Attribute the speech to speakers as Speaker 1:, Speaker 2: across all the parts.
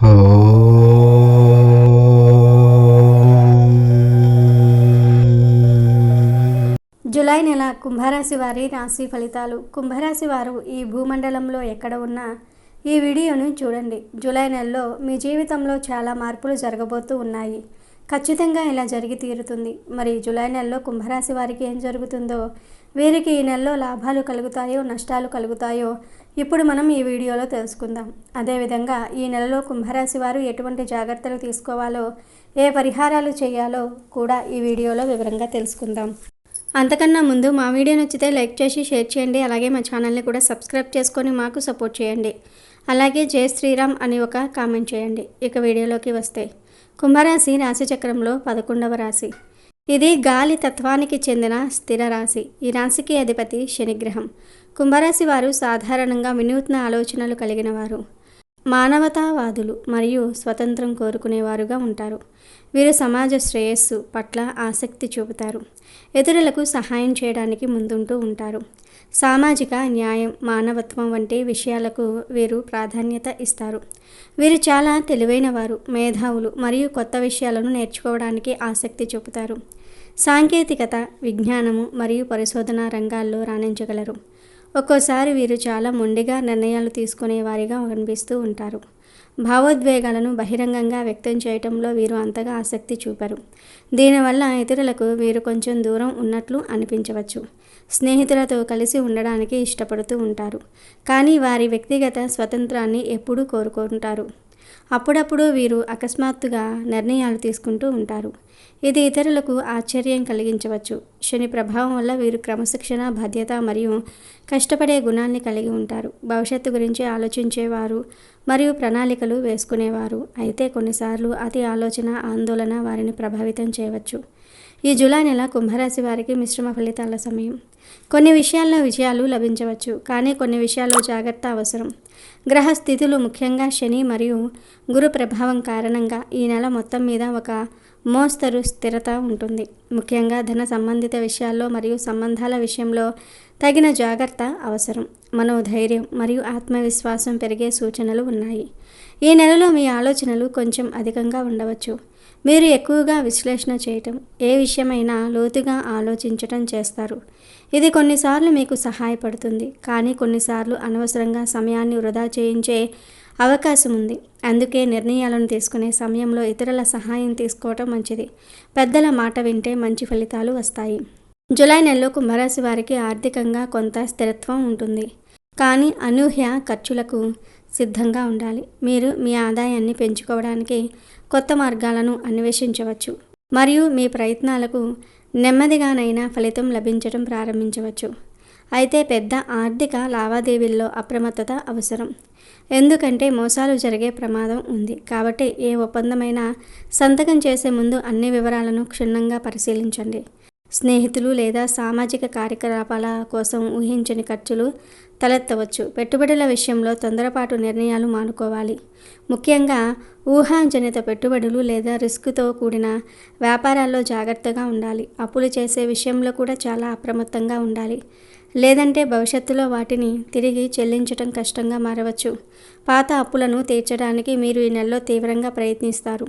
Speaker 1: July నెల కుంభరాశి వారి రాశి ఫలితాలు. కుంభరాశి వారు ఈ భూమండలంలో ఎక్కడ ఉన్నా ఈ వీడియోను చూడండి. జూలై నెలలో మీ జీవితంలో చాలా మార్పులు జరగబోతూ ఉన్నాయి. ఖచ్చితంగా ఇలా జరిగి తీరుతుంది. మరి జూలై నెలలో కుంభరాశి వారికి ఏం జరుగుతుందో? వీరికి ఈ నెలలో లాభాలు కలుగుతాయో నష్టాలు కలుగుతాయో ఇప్పుడు మనం ఈ వీడియోలో తెలుసుకుందాం. అదేవిధంగా ఈ నెలలో కుంభరాశి వారు ఎటువంటి జాగ్రత్తలు తీసుకోవాలో ఏ పరిహారాలు చేయాలో కూడా ఈ వీడియోలో వివరంగా తెలుసుకుందాం. అంతకన్నా ముందు మా వీడియో నచ్చితే లైక్ చేసి షేర్ చేయండి. అలాగే మా ఛానల్ని కూడా సబ్స్క్రైబ్ చేసుకొని మాకు సపోర్ట్ చేయండి. అలాగే జై శ్రీరామ్ అని ఒక కామెంట్ చేయండి. ఇక వీడియోలోకి వస్తే కుంభరాశి రాశిచక్రంలో పదకొండవ రాశి. ఇది గాలి తత్వానికి చెందిన స్థిర రాశి. ఈ రాశికి అధిపతి శనిగ్రహం. కుంభరాశి వారు సాధారణంగా వినూత్న ఆలోచనలు కలిగిన వారు మానవతావాదులు మరియు స్వతంత్రం కోరుకునేవారుగా ఉంటారు. వీరు సమాజ శ్రేయస్సు పట్ల ఆసక్తి చూపుతారు. ఇతరులకు సహాయం చేయడానికి ముందుంటూ ఉంటారు. సామాజిక న్యాయం మానవత్వం వంటి విషయాలకు వీరు ప్రాధాన్యత ఇస్తారు. వీరు చాలా తెలివైన వారు మేధావులు మరియు కొత్త విషయాలను నేర్చుకోవడానికి ఆసక్తి చూపుతారు. సాంకేతికత విజ్ఞానము మరియు పరిశోధన రంగాల్లో రాణించగలరు. ఒక్కోసారి వీరు చాలా మొండిగా నిర్ణయాలు తీసుకునే వారిగా కనిపిస్తూ ఉంటారు. భావోద్వేగాలను బహిరంగంగా వ్యక్తం చేయటంలో వీరు అంతగా ఆసక్తి చూపరు. దీనివల్ల ఇతరులకు వీరు కొంచెం దూరం ఉన్నట్లు అనిపించవచ్చు. స్నేహితులతో కలిసి ఉండడానికి ఇష్టపడుతూ ఉంటారు. కానీ వారి వ్యక్తిగత స్వతంత్రాన్ని ఎప్పుడూ కోరుకుంటారు. అప్పుడప్పుడు వీరు అకస్మాత్తుగా నిర్ణయాలు తీసుకుంటూ ఉంటారు. ఇది ఇతరులకు ఆశ్చర్యం కలిగించవచ్చు. శని ప్రభావం వల్ల వీరు క్రమశిక్షణ బాధ్యత మరియు కష్టపడే గుణాన్ని కలిగి ఉంటారు. భవిష్యత్తు గురించి ఆలోచించేవారు మరియు ప్రణాళికలు వేసుకునేవారు. అయితే కొన్నిసార్లు అతి ఆలోచన ఆందోళన వారిని ప్రభావితం చేయవచ్చు. ఈ జూలై నెల కుంభరాశి వారికి మిశ్రమ ఫలితాల సమయం. కొన్ని విషయాల్లో విజయాలు లభించవచ్చు. కానీ కొన్ని విషయాల్లో జాగ్రత్త అవసరం. గ్రహ స్థితులు ముఖ్యంగా శని మరియు గురు ప్రభావం కారణంగా ఈ నెల మొత్తం మీద ఒక మోస్తరు స్థిరత ఉంటుంది. ముఖ్యంగా ధన సంబంధిత విషయాల్లో మరియు సంబంధాల విషయంలో తగిన జాగ్రత్త అవసరం. మనోధైర్యం మరియు ఆత్మవిశ్వాసం పెరిగే సూచనలు ఉన్నాయి. ఈ నెలలో మీ ఆలోచనలు కొంచెం అధికంగా ఉండవచ్చు. మీరు ఎక్కువగా విశ్లేషణ చేయటం ఏ విషయమైనా లోతుగా ఆలోచించటం చేస్తారు. ఇది కొన్నిసార్లు మీకు సహాయపడుతుంది. కానీ కొన్నిసార్లు అనవసరంగా సమయాన్ని వృధా చేయించే అవకాశం ఉంది. అందుకే నిర్ణయాలను తీసుకునే సమయంలో ఇతరుల సహాయం తీసుకోవటం మంచిది. పెద్దల మాట వింటే మంచి ఫలితాలు వస్తాయి. జూలై నెలలో కుంభరాశి వారికి ఆర్థికంగా కొంత స్థిరత్వం ఉంటుంది. కానీ అనూహ్య ఖర్చులకు సిద్ధంగా ఉండాలి. మీరు మీ ఆదాయాన్ని పెంచుకోవడానికి కొత్త మార్గాలను అన్వేషించవచ్చు. మరియు మీ ప్రయత్నాలకు నెమ్మదిగానైనా ఫలితం లభించడం ప్రారంభించవచ్చు. అయితే పెద్ద ఆర్థిక లావాదేవీల్లో అప్రమత్తత అవసరం. ఎందుకంటే మోసాలు జరిగే ప్రమాదం ఉంది. కాబట్టి ఏ ఒప్పందమైనా సంతకం చేసే ముందు అన్ని వివరాలను క్షుణ్ణంగా పరిశీలించండి. స్నేహితులు లేదా సామాజిక కార్యకలాపాల కోసం ఊహించని ఖర్చులు తలెత్తవచ్చు. పెట్టుబడుల విషయంలో తొందరపాటు నిర్ణయాలు మానుకోవాలి. ముఖ్యంగా ఊహాజనిత పెట్టుబడులు లేదా రిస్క్తో కూడిన వ్యాపారాల్లో జాగ్రత్తగా ఉండాలి. అప్పులు చేసే విషయంలో కూడా చాలా అప్రమత్తంగా ఉండాలి. లేదంటే భవిష్యత్తులో వాటిని తిరిగి చెల్లించటం కష్టంగా మారవచ్చు. పాత అప్పులను తీర్చడానికి మీరు ఈ నెలలో తీవ్రంగా ప్రయత్నిస్తారు.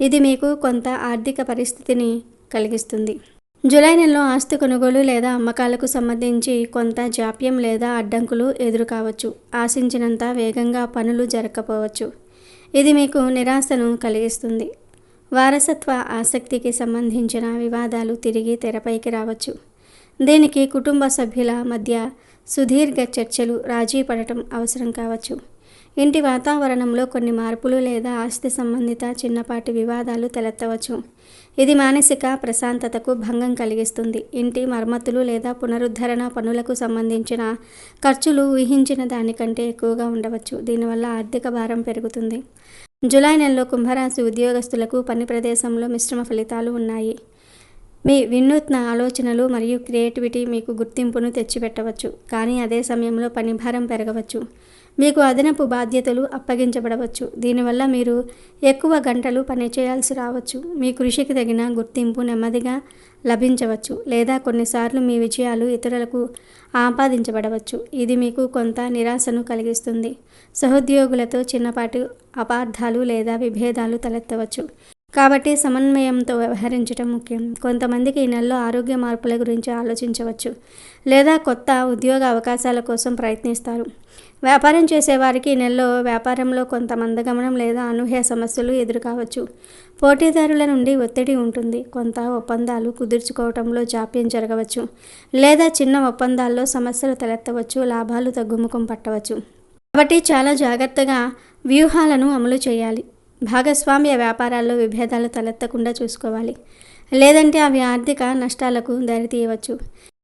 Speaker 1: ఇది మీకు కొంత ఆర్థిక పరిస్థితిని కలిగిస్తుంది. జూలై నెలలో ఆస్తి కొనుగోలు లేదా అమ్మకాలకు సంబంధించి కొంత జాప్యం లేదా అడ్డంకులు ఎదురు కావచ్చు ఆశించినంత వేగంగా పనులు జరగకపోవచ్చు. ఇది మీకు నిరాశను కలిగిస్తుంది. వారసత్వ ఆసక్తికి సంబంధించిన వివాదాలు తిరిగి తెరపైకి రావచ్చు. దీనికి కుటుంబ సభ్యుల మధ్య సుదీర్ఘ చర్చలు రాజీ పడటం అవసరం కావచ్చు. ఇంటి వాతావరణంలో కొన్ని మార్పులు లేదా ఆస్తి సంబంధిత చిన్నపాటి వివాదాలు తలెత్తవచ్చు. ఇది మానసిక ప్రశాంతతకు భంగం కలిగిస్తుంది. ఇంటి మరమ్మతులు లేదా పునరుద్ధరణ పనులకు సంబంధించిన ఖర్చులు ఊహించిన దానికంటే ఎక్కువగా ఉండవచ్చు. దీనివల్ల ఆర్థిక భారం పెరుగుతుంది. జూలై నెలలో కుంభరాశి ఉద్యోగస్తులకు పని ప్రదేశంలో మిశ్రమ ఫలితాలు ఉన్నాయి. మీ వినూత్న ఆలోచనలు మరియు క్రియేటివిటీ మీకు గుర్తింపును తెచ్చిపెట్టవచ్చు కానీ అదే సమయంలో పనిభారం పెరగవచ్చు. మీకు అదనపు బాధ్యతలు అప్పగించబడవచ్చు. దీనివల్ల మీరు ఎక్కువ గంటలు పనిచేయాల్సి రావచ్చు. మీ కృషికి తగిన గుర్తింపు నెమ్మదిగా లభించవచ్చు లేదా కొన్నిసార్లు మీ విజయాలు ఇతరులకు ఆపాదించబడవచ్చు. ఇది మీకు కొంత నిరాశను కలిగిస్తుంది. సహోద్యోగులతో చిన్నపాటి అపార్థాలు లేదా విభేదాలు తలెత్తవచ్చు. కాబట్టి సమన్వయంతో వ్యవహరించడం ముఖ్యం. కొంతమందికి ఈ నెలలో ఆరోగ్య మార్పుల గురించి ఆలోచించవచ్చు లేదా కొత్త ఉద్యోగ అవకాశాల కోసం ప్రయత్నిస్తారు. వ్యాపారం చేసేవారికి ఈ నెలలో వ్యాపారంలో కొంత మందగమనం లేదా అనూహ్య సమస్యలు ఎదురుకావచ్చు. పోటీదారుల నుండి ఒత్తిడి ఉంటుంది. కొంత ఒప్పందాలు కుదుర్చుకోవడంలో జాప్యం జరగవచ్చు లేదా చిన్న ఒప్పందాల్లో సమస్యలు తలెత్తవచ్చు లాభాలు తగ్గుముఖం పట్టవచ్చు. కాబట్టి చాలా జాగ్రత్తగా వ్యూహాలను అమలు చేయాలి. భాగస్వామ్య వ్యాపారాల్లో విభేదాలు తలెత్తకుండా చూసుకోవాలి. లేదంటే అవి ఆర్థిక నష్టాలకు దారితీయవచ్చు.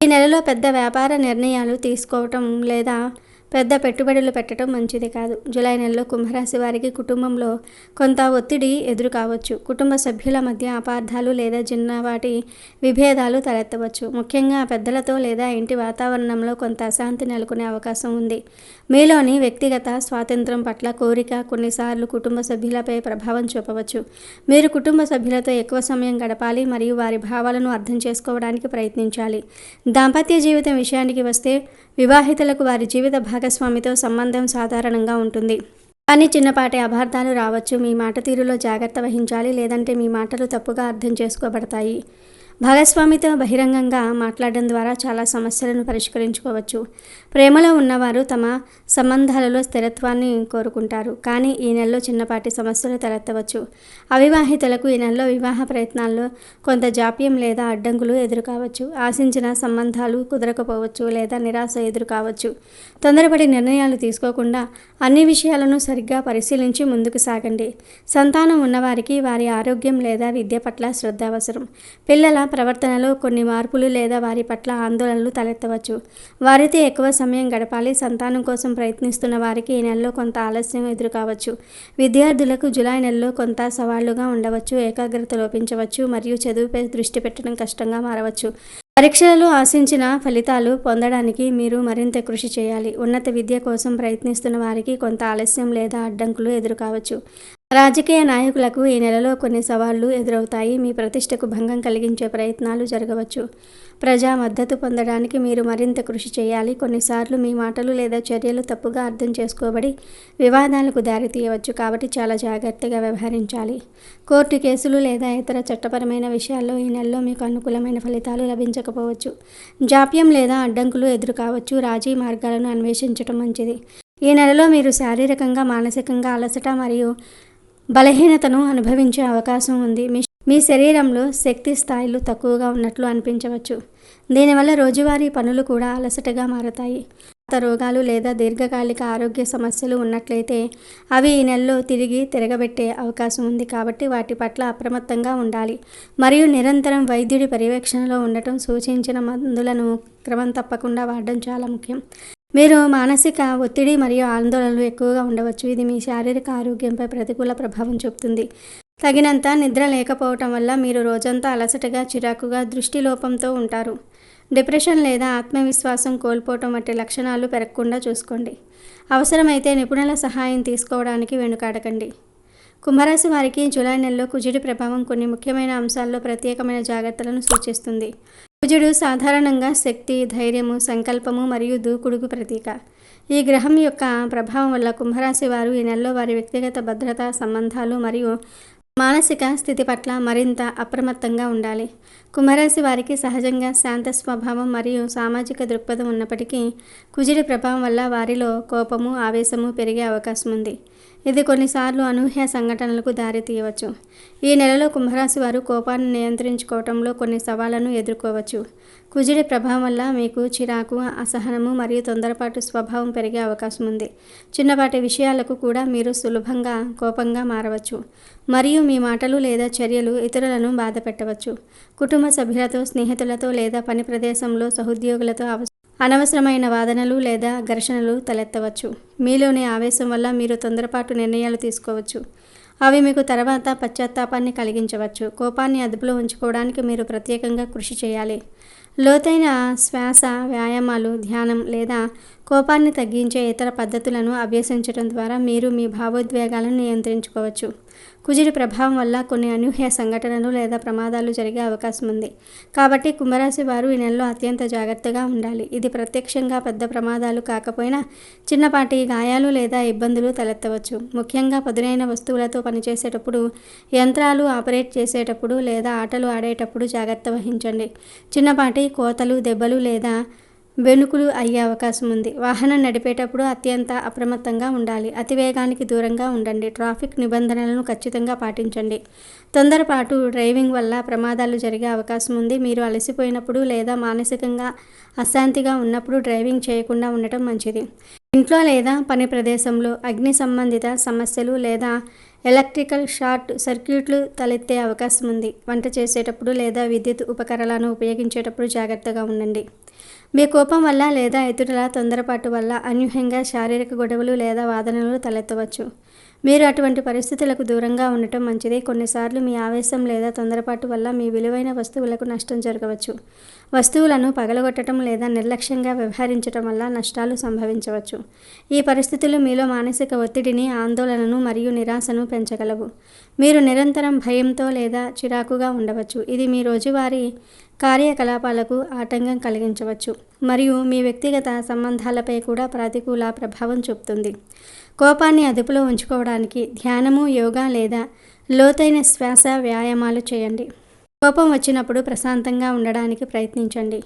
Speaker 1: ఈ నెలలో పెద్ద వ్యాపార నిర్ణయాలు తీసుకోవటం లేదా పెద్ద పెట్టుబడులు పెట్టడం మంచిది కాదు. జూలై నెలలో కుంభరాశి వారికి కుటుంబంలో కొంత ఒత్తిడి ఎదురు కావచ్చు. కుటుంబ సభ్యుల మధ్య అపార్థాలు లేదా చిన్నవాటి విభేదాలు తలెత్తవచ్చు. ముఖ్యంగా పెద్దలతో లేదా ఇంటి వాతావరణంలో కొంత అశాంతి నెలకొనే అవకాశం ఉంది. మీలోని వ్యక్తిగత స్వాతంత్రం పట్ల కోరిక కొన్నిసార్లు కుటుంబ సభ్యులపై ప్రభావం చూపవచ్చు. మీరు కుటుంబ సభ్యులతో ఎక్కువ సమయం గడపాలి మరియు వారి భావాలను అర్థం చేసుకోవడానికి ప్రయత్నించాలి. దాంపత్య జీవితం విషయానికి వస్తే వివాహితులకు వారి జీవిత భాగస్వామితో సంబంధం సాధారణంగా ఉంటుంది. కానీ చిన్నపాటి అపార్థాలు రావచ్చు. మీ మాట తీరులో జాగ్రత్త వహించాలి. లేదంటే మీ మాటలు తప్పుగా అర్థం చేసుకోబడతాయి. భాగస్వామితో బహిరంగంగా మాట్లాడడం ద్వారా చాలా సమస్యలను పరిష్కరించుకోవచ్చు. ప్రేమలో ఉన్నవారు తమ సంబంధాలలో స్థిరత్వాన్ని కోరుకుంటారు. కానీ ఈ నెలలో చిన్నపాటి సమస్యలు తలెత్తవచ్చు. అవివాహితులకు ఈ నెలలో వివాహ ప్రయత్నాల్లో కొంత జాప్యం లేదా అడ్డంకులు ఎదురుకావచ్చు. ఆశించిన సంబంధాలు కుదరకపోవచ్చు లేదా నిరాశ ఎదురుకావచ్చు. తొందరపడి నిర్ణయాలు తీసుకోకుండా అన్ని విషయాలను సరిగ్గా పరిశీలించి ముందుకు సాగండి. సంతానం ఉన్నవారికి వారి ఆరోగ్యం లేదా విద్య పట్ల శ్రద్ధ అవసరం. పిల్లల ప్రవర్తనలో కొన్ని మార్పులు లేదా వారి పట్ల ఆందోళనలు తలెత్తవచ్చు. వారితో ఎక్కువ సమయం గడపాలి సంతానం కోసం ప్రయత్నిస్తున్న వారికి ఈ నెలలో కొంత ఆలస్యం ఎదురు కావచ్చు విద్యార్థులకు జులై నెలలో కొంత సవాళ్ళుగా ఉండవచ్చు ఏకాగ్రత లోపించవచ్చు మరియు చదువుపై దృష్టి పెట్టడం కష్టంగా మారవచ్చు. పరీక్షలలో ఆశించిన ఫలితాలు పొందడానికి మీరు మరింత కృషి చేయాలి. ఉన్నత విద్య కోసం ప్రయత్నిస్తున్న వారికి కొంత ఆలస్యం లేదా అడ్డంకులు ఎదురుకావచ్చు. రాజకీయ నాయకులకు ఈ నెలలో కొన్ని సవాళ్ళు ఎదురవుతాయి. మీ ప్రతిష్టకు భంగం కలిగించే ప్రయత్నాలు జరగవచ్చు. ప్రజా మద్దతు పొందడానికి మీరు మరింత కృషి చేయాలి. కొన్నిసార్లు మీ మాటలు లేదా చర్యలు తప్పుగా అర్థం చేసుకోబడి వివాదాలకు దారితీయవచ్చు. కాబట్టి చాలా జాగ్రత్తగా వ్యవహరించాలి. కోర్టు కేసులు లేదా ఇతర చట్టపరమైన విషయాల్లో ఈ నెలలో మీకు అనుకూలమైన ఫలితాలు లభించకపోవచ్చు. జాప్యం లేదా అడ్డంకులు ఎదురుకావచ్చు. రాజీ మార్గాలను అన్వేషించడం మంచిది. ఈ నెలలో మీరు శారీరకంగా మానసికంగా అలసట మరియు బలహీనతను అనుభవించే అవకాశం ఉంది. మీ మీ శరీరంలో శక్తి స్థాయిలు తక్కువగా ఉన్నట్లు అనిపించవచ్చు. దీనివల్ల రోజువారీ పనులు కూడా అలసటగా మారతాయి. కొత్త రోగాలు లేదా దీర్ఘకాలిక ఆరోగ్య సమస్యలు ఉన్నట్లయితే అవి ఈ నెలలో తిరిగి తిరగబెట్టే అవకాశం ఉంది కాబట్టి వాటి పట్ల అప్రమత్తంగా ఉండాలి. మరియు నిరంతరం వైద్యుడి పర్యవేక్షణలో ఉండటం సూచించిన మందులను క్రమం తప్పకుండా వాడడం చాలా ముఖ్యం. మీరు మానసిక ఒత్తిడి మరియు ఆందోళనలు ఎక్కువగా ఉండవచ్చు. ఇది మీ శారీరక ఆరోగ్యంపై ప్రతికూల ప్రభావం చూపుతుంది. తగినంత నిద్ర లేకపోవటం వల్ల మీరు రోజంతా అలసటగా చిరాకుగా దృష్టి లోపంతో ఉంటారు. డిప్రెషన్ లేదా ఆత్మవిశ్వాసం కోల్పోవటం వంటి లక్షణాలు పెరగకుండా చూసుకోండి. అవసరమైతే నిపుణుల సహాయం తీసుకోవడానికి వెనుకాడకండి. కుంభరాశి వారికి జూలై నెలలో కుజుడి ప్రభావం కొన్ని ముఖ్యమైన అంశాల్లో ప్రత్యేకమైన జాగ్రత్తలను సూచిస్తుంది. కుజుడు సాధారణంగా శక్తి ధైర్యము సంకల్పము మరియు దూకుడుకు ప్రతీక. ఈ గ్రహం యొక్క ప్రభావం వల్ల కుంభరాశి వారు ఈ నెలలో వారి వ్యక్తిగత భద్రత సంబంధాలు మరియు మానసిక స్థితి పట్ల మరింత అప్రమత్తంగా ఉండాలి. కుంభరాశి వారికి సహజంగా శాంత స్వభావం మరియు సామాజిక దృక్పథం ఉన్నప్పటికీ కుజుడి ప్రభావం వల్ల వారిలో కోపము ఆవేశము పెరిగే అవకాశం ఉంది. ఇది కొన్నిసార్లు అనూహ్య సంఘటనలకు దారితీయవచ్చు ఈ నెలలో కుంభరాశి వారు కోపాన్ని నియంత్రించుకోవటంలో కొన్ని సవాళ్ళను ఎదుర్కోవచ్చు. కుజుడి ప్రభావం వల్ల మీకు చిరాకు అసహనము మరియు తొందరపాటు స్వభావం పెరిగే అవకాశం ఉంది. చిన్నపాటి విషయాలకు కూడా మీరు సులభంగా కోపంగా మారవచ్చు. మరియు మీ మాటలు లేదా చర్యలు ఇతరులను బాధ పెట్టవచ్చు కుటుంబ సభ్యులతో స్నేహితులతో లేదా పని ప్రదేశంలో సహోద్యోగులతో అవ అనవసరమైన వాదనలు లేదా ఘర్షణలు తలెత్తవచ్చు. మీలోని ఆవేశం వల్ల మీరు తొందరపాటు నిర్ణయాలు తీసుకోవచ్చు. అవి మీకు తర్వాత పశ్చాత్తాపాన్ని కలిగించవచ్చు. కోపాన్ని అదుపులో ఉంచుకోవడానికి మీరు ప్రత్యేకంగా కృషి చేయాలి. లోతైన శ్వాస వ్యాయామాలు ధ్యానం లేదా కోపాన్ని తగ్గించే ఇతర పద్ధతులను అభ్యసించడం ద్వారా మీరు మీ భావోద్వేగాలను నియంత్రించుకోవచ్చు. కుజుడి ప్రభావం వల్ల కొన్ని అనూహ్య సంఘటనలు లేదా ప్రమాదాలు జరిగే అవకాశం ఉంది. కాబట్టి కుంభరాశి వారు ఈ నెలలో అత్యంత జాగ్రత్తగా ఉండాలి. ఇది ప్రత్యక్షంగా పెద్ద ప్రమాదాలు కాకపోయినా చిన్నపాటి గాయాలు లేదా ఇబ్బందులు తలెత్తవచ్చు. ముఖ్యంగా పదునైన వస్తువులతో పనిచేసేటప్పుడు యంత్రాలు ఆపరేట్ చేసేటప్పుడు లేదా ఆటలు ఆడేటప్పుడు జాగ్రత్త వహించండి. చిన్నపాటి కోతలు దెబ్బలు లేదా వెనుకులు అయ్యే అవకాశం ఉంది. వాహనం నడిపేటప్పుడు అత్యంత అప్రమత్తంగా ఉండాలి. అతివేగానికి దూరంగా ఉండండి. ట్రాఫిక్ నిబంధనలను ఖచ్చితంగా పాటించండి. తొందరపాటు డ్రైవింగ్ వల్ల ప్రమాదాలు జరిగే అవకాశం ఉంది. మీరు అలసిపోయినప్పుడు లేదా మానసికంగా అశాంతిగా ఉన్నప్పుడు డ్రైవింగ్ చేయకుండా ఉండటం మంచిది. ఇంట్లో లేదా పని ప్రదేశంలో అగ్ని సంబంధిత సమస్యలు లేదా ఎలక్ట్రికల్ షార్ట్ సర్క్యూట్లు తలెత్తే అవకాశం ఉంది. వంట చేసేటప్పుడు లేదా విద్యుత్ ఉపకరణాలను ఉపయోగించేటప్పుడు జాగ్రత్తగా ఉండండి. మీ కోపం వల్ల లేదా ఇతరుల తొందరపాటు వల్ల అనూహ్యంగా శారీరక గొడవలు లేదా వాదనలు తలెత్తవచ్చు. మీరు అటువంటి పరిస్థితులకు దూరంగా ఉండటం మంచిది. కొన్నిసార్లు మీ ఆవేశం లేదా తొందరపాటు వల్ల మీ విలువైన వస్తువులకు నష్టం జరగవచ్చు. వస్తువులను పగలగొట్టడం లేదా నిర్లక్ష్యంగా వ్యవహరించడం వల్ల నష్టాలు సంభవించవచ్చు. ఈ పరిస్థితులు మీలో మానసిక ఒత్తిడిని ఆందోళనను మరియు నిరాశను పెంచగలవు. మీరు నిరంతరం భయంతో లేదా చిరాకుగా ఉండవచ్చు. ఇది మీ రోజువారీ కార్యకలాపాలకు ఆటంకం కలిగించవచ్చు. మరియు మీ వ్యక్తిగత సంబంధాలపై కూడా ప్రతికూల ప్రభావం చూపుతుంది. కోపాన్ని అదుపులో ఉంచుకోవడానికి ధ్యానము యోగా లేదా లోతైన శ్వాస వ్యాయామాలు చేయండి. కోపం వచ్చినప్పుడు ప్రశాంతంగా ఉండడానికి ప్రయత్నించండి.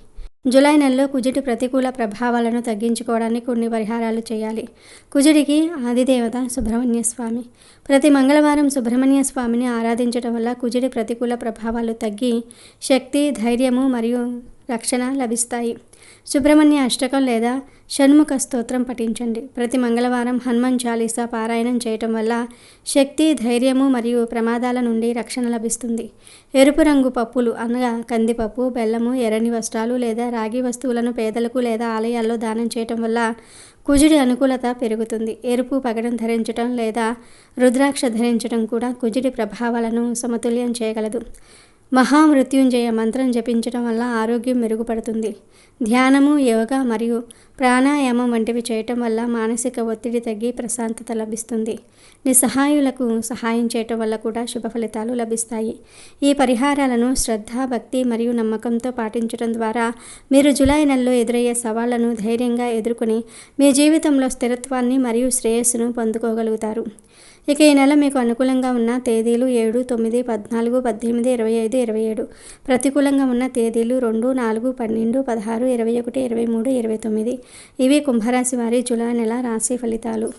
Speaker 1: జూలై నెలలో కుజుడి ప్రతికూల ప్రభావాలను తగ్గించుకోవడానికి కొన్ని పరిహారాలు చేయాలి. కుజుడికి ఆదిదేవత సుబ్రహ్మణ్య స్వామి. ప్రతి మంగళవారం సుబ్రహ్మణ్య స్వామిని ఆరాధించడం వల్ల కుజుడి ప్రతికూల ప్రభావాలు తగ్గి శక్తి ధైర్యము మరియు రక్షణ లభిస్తాయి. సుబ్రహ్మణ్య అష్టకం లేదా షణ్ముఖ స్తోత్రం పఠించండి. ప్రతి మంగళవారం హనుమాన్ చాలీసా పారాయణం చేయటం వల్ల శక్తి ధైర్యము మరియు ప్రమాదాల నుండి రక్షణ లభిస్తుంది. ఎరుపు రంగు పప్పులు అనగా కందిపప్పు బెల్లము ఎర్రని వస్త్రాలు లేదా రాగి వస్తువులను పేదలకు లేదా ఆలయాల్లో దానం చేయటం వల్ల కుజుడి అనుకూలత పెరుగుతుంది. ఎరుపు పగడం ధరించడం లేదా రుద్రాక్ష ధరించడం కూడా కుజుడి ప్రభావాలను సమతుల్యం చేయగలదు. మహామృత్యుంజయ మంత్రం జపించడం వల్ల ఆరోగ్యం మెరుగుపడుతుంది. ధ్యానము యోగా మరియు ప్రాణాయామం వంటివి చేయటం వల్ల మానసిక ఒత్తిడి తగ్గి ప్రశాంతత లభిస్తుంది. నిస్సహాయులకు సహాయం చేయటం వల్ల కూడా శుభ ఫలితాలు లభిస్తాయి. ఈ పరిహారాలను శ్రద్ధ భక్తి మరియు నమ్మకంతో పాటించడం ద్వారా మీరు జూలై నెలలో ఎదురయ్యే సవాళ్ళను ధైర్యంగా ఎదుర్కొని మీ జీవితంలో స్థిరత్వాన్ని మరియు శ్రేయస్సును పొందుకోగలుగుతారు. ఇక ఈ నెల మీకు అనుకూలంగా ఉన్న తేదీలు ఏడు తొమ్మిది పద్నాలుగు పద్దెనిమిది ఇరవై ఐదు ఇరవై ఏడు. ప్రతికూలంగా ఉన్న తేదీలు రెండు నాలుగు పన్నెండు పదహారు ఇరవై ఒకటి ఇరవై మూడు ఇరవై తొమ్మిది. ఇవి కుంభరాశి వారి జులై నెల రాశి ఫలితాలు.